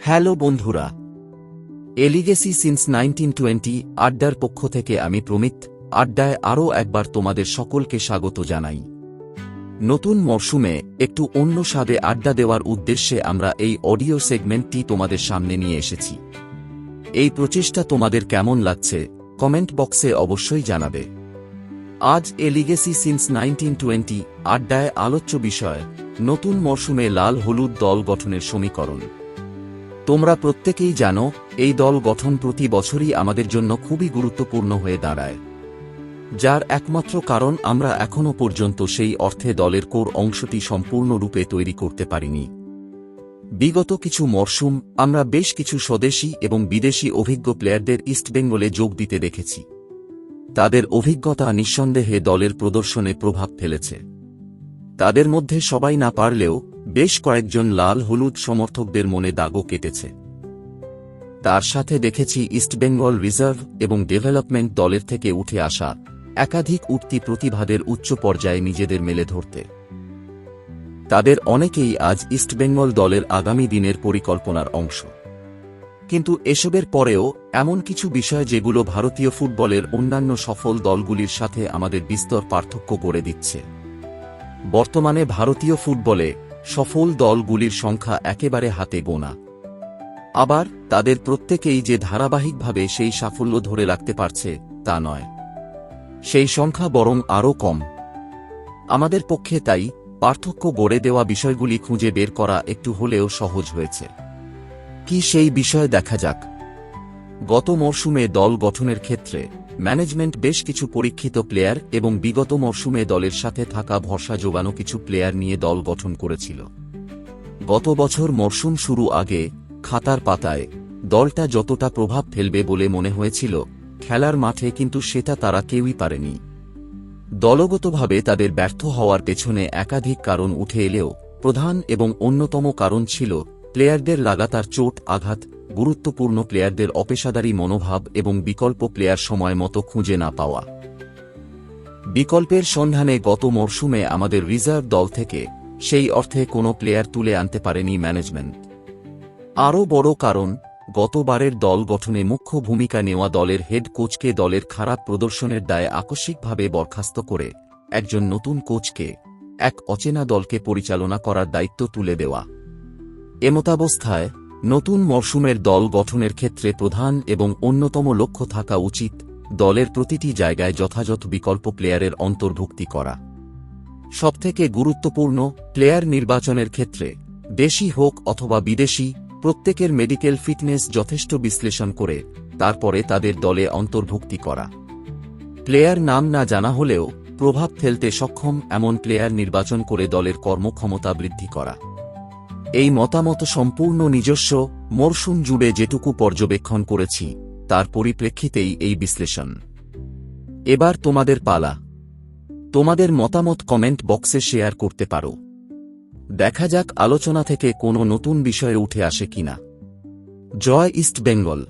Hello বন্ধুরা। এলিগেসি since nineteen twenty আড্ডার পক্ষ থেকে আমি প্রমিত, আড্ডায় আরও একবার তোমাদের সকলকে স্বাগত জানাই। নতুন মরশুমে একটু অন্য স্বাদে আড্ডা দেওয়ার উদ্দেশ্যে আমরা এই অডিও সেগমেন্টটি তোমাদের সামনে নিয়ে এসেছি। এই প্রচেষ্টা তোমাদের কেমন লাগছে, কমেন্ট বক্সে অবশ্যই জানাবে। আজ এলিগেসি সিন্স নাইনটিন টোয়েন্টি আড্ডায় আলোচ্য বিষয়, নতুন মরশুমে লাল হলুদ দল গঠনের সমীকরণ। তোমরা প্রত্যেকেই জানো, এই দল গঠন প্রতি বছরই আমাদের জন্য খুবই গুরুত্বপূর্ণ হয়ে দাঁড়ায়। যার একমাত্র কারণ আমরা এখনও পর্যন্ত সেই অর্থে দলের কোর অংশটি সম্পূর্ণরূপে তৈরি করতে পারিনি। বিগত কিছু মরশুম আমরা বেশ কিছু স্বদেশী এবং বিদেশি অভিজ্ঞ প্লেয়ারদের ইস্টবেঙ্গলে যোগ দিতে দেখেছি। তাদের অভিজ্ঞতা নিঃসন্দেহে দলের প্রদর্শনে প্রভাব ফেলেছে। তাদের মধ্যে সবাই না পারলেও বেশ কয়েকজন লাল হলুদ সমর্থকদের মনে দাগও কেটেছে। তার সাথে দেখেছি ইস্টবেঙ্গল রিজার্ভ এবং ডেভেলপমেন্ট দলের থেকে উঠে আসা একাধিক উঠতি প্রতিভাদের উচ্চ পর্যায়ে নিজেদের মেলে ধরতে। তাদের অনেকেই আজ ইস্টবেঙ্গল দলের আগামী দিনের পরিকল্পনার অংশ। কিন্তু এসবের পরেও এমন কিছু বিষয় যেগুলো ভারতীয় ফুটবলের অন্যান্য সফল দলগুলির সাথে আমাদের বিস্তর পার্থক্য করে দিচ্ছে। বর্তমানে ভারতীয় ফুটবলে সফল দলগুলির সংখ্যা একেবারে হাতে গোনা। আবার তাদের প্রত্যেকেই যে ধারাবাহিকভাবে সেই সাফল্য ধরে রাখতে পারছে, তা নয়। সেই সংখ্যা বরং আরও কম। আমাদের পক্ষে তাই পার্থক্য গড়ে দেওয়া বিষয়গুলি খুঁজে বের করা একটু হলেও সহজ হয়েছে। কি সেই বিষয় দেখা যাক। গত মরশুমে দল গঠনের ক্ষেত্রে ম্যানেজমেন্ট বেশ কিছু পরীক্ষিত প্লেয়ার এবং বিগত মরশুমে দলের সাথে থাকা ভরসা যোগানো কিছু প্লেয়ার নিয়ে দল গঠন করেছিল। গত বছর মরশুম শুরু আগে খাতার পাতায়, দলটা যতটা প্রভাব ফেলবে বলে মনে হয়েছিল, খেলার মাঠে কিন্তু সেটা তারা কেউই পারেনি। দলগতভাবে তাদের ব্যর্থ হওয়ার পেছনে একাধিক কারণ উঠে এলেও প্রধান এবং অন্যতম কারণ ছিল প্লেয়ারদের লাগাতার চোট, আঘাত গুরুত্বপূর্ণ প্লেয়ারদের অপেশাদারী মনোভাব এবং বিকল্প প্লেয়ার সময় মতো খুঁজে না পাওয়া। বিকল্পের সন্ধানে গত মরশুমে আমাদের রিজার্ভ দল থেকে সেই অর্থে কোনো প্লেয়ার তুলে আনতে পারেনি ম্যানেজমেন্ট। আরও বড় কারণ, গতবারের দল গঠনে মুখ্য ভূমিকা নেওয়া দলের হেড কোচকে দলের খারাপ প্রদর্শনের দায়ে আকস্মিকভাবে বরখাস্ত করে একজন নতুন কোচকে এক অচেনা দলকে পরিচালনা করার দায়িত্ব তুলে দেওয়া। এমতাবস্থায় নতুন মরশুমের দল গঠনের ক্ষেত্রে প্রধান এবং অন্যতম লক্ষ্য থাকা উচিত দলের প্রতিটি জায়গায় যথাযথ বিকল্প প্লেয়ারের অন্তর্ভুক্তি করা। সবথেকে গুরুত্বপূর্ণ প্লেয়ার নির্বাচনের ক্ষেত্রে দেশি হোক অথবা বিদেশি, প্রত্যেকের মেডিকেল ফিটনেস যথেষ্ট বিশ্লেষণ করে তারপরে তাদের দলে অন্তর্ভুক্তি করা। প্লেয়ার নাম না জানা হলেও প্রভাব ফেলতে সক্ষম এমন প্লেয়ার নির্বাচন করে দলের কর্মক্ষমতা বৃদ্ধি করা। এই মতামত সম্পূর্ণ নিজস্ব, মরশুম জুড়ে যেটুকু পর্যবেক্ষণ করেছি, তার পরিপ্রেক্ষিতেই এই বিশ্লেষণ। এবার তোমাদের পালা। তোমাদের মতামত কমেন্ট বক্সে শেয়ার করতে পারো। দেখা যাক আলোচনা থেকে কোনো নতুন বিষয়ে উঠে আসে কিনা। জয় ইস্ট বেঙ্গল।